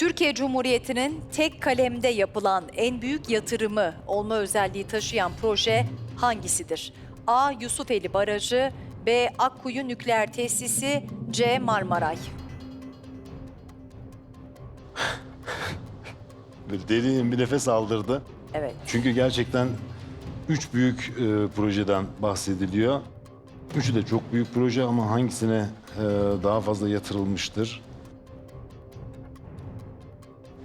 Türkiye Cumhuriyeti'nin tek kalemde yapılan en büyük yatırımı olma özelliği taşıyan proje hangisidir? A. Yusufeli Barajı B. Akkuyu Nükleer Tesisi C. Marmaray derin bir nefes aldırdı. Evet. Çünkü gerçekten üç büyük e, projeden bahsediliyor. Üçü de çok büyük proje ama hangisine e, daha fazla yatırılmıştır?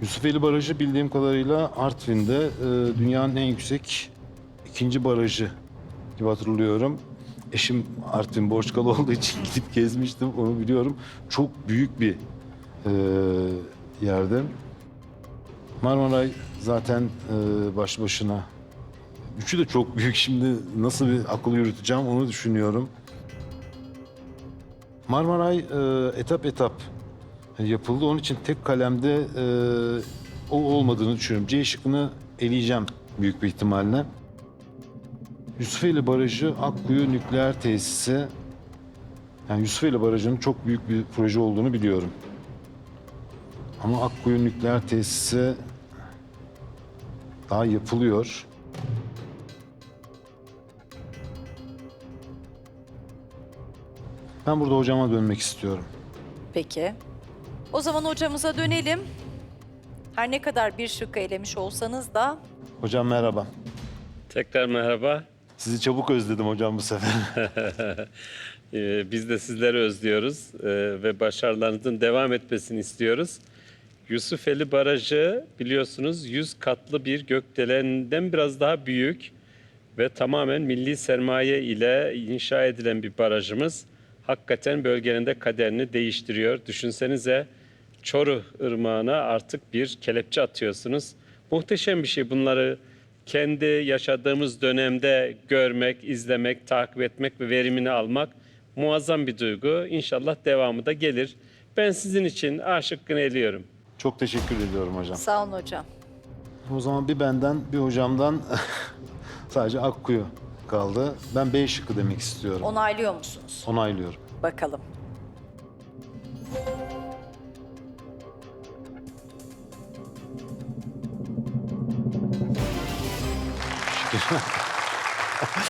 Yusufeli Barajı bildiğim kadarıyla Artvin'de e, dünyanın en yüksek ikinci barajı gibi hatırlıyorum. Eşim Artvin Borçkalı olduğu için gidip gezmiştim onu biliyorum. Çok büyük bir e, yerde. Marmaray zaten e, başlı başına. Üçü de çok büyük. Şimdi nasıl bir akıl yürüteceğim onu düşünüyorum. Marmaray e, etap etap yapıldı. Onun için tek kalemde e, o olmadığını düşünüyorum. C şıkkını eleyeceğim büyük bir ihtimalle. Yusufeli Barajı Akkuyu Nükleer Tesisi. Yani Yusufeli Barajı'nın çok büyük bir proje olduğunu biliyorum. Ama Akkuyu Nükleer Tesisi daha yapılıyor. Ben burada hocama dönmek istiyorum. Peki. O zaman hocamıza dönelim. Her ne kadar bir şıkkı elemiş olsanız da Hocam merhaba. Tekrar merhaba. Sizi çabuk özledim hocam bu sefer. Ee, biz de sizleri özlüyoruz ee, ve başarılarınızın devam etmesini istiyoruz. Yusufeli Barajı biliyorsunuz 100 katlı bir gökdelenden biraz daha büyük ve tamamen milli sermaye ile inşa edilen bir barajımız. Hakikaten bölgenin de kaderini değiştiriyor. Düşünsenize Çoruh Irmağı'na artık bir kelepçe atıyorsunuz. Muhteşem bir şey bunları kendi yaşadığımız dönemde görmek, izlemek, takip etmek ve verimini almak muazzam bir duygu. İnşallah devamı da gelir. Ben sizin için A şıkkını eliyorum. Çok teşekkür ediyorum hocam. sağ olun hocam. O zaman bir benden bir hocamdan sadece Akkuyu kaldı. Ben B şıkkı demek istiyorum. Onaylıyor musunuz? Onaylıyorum. Bakalım.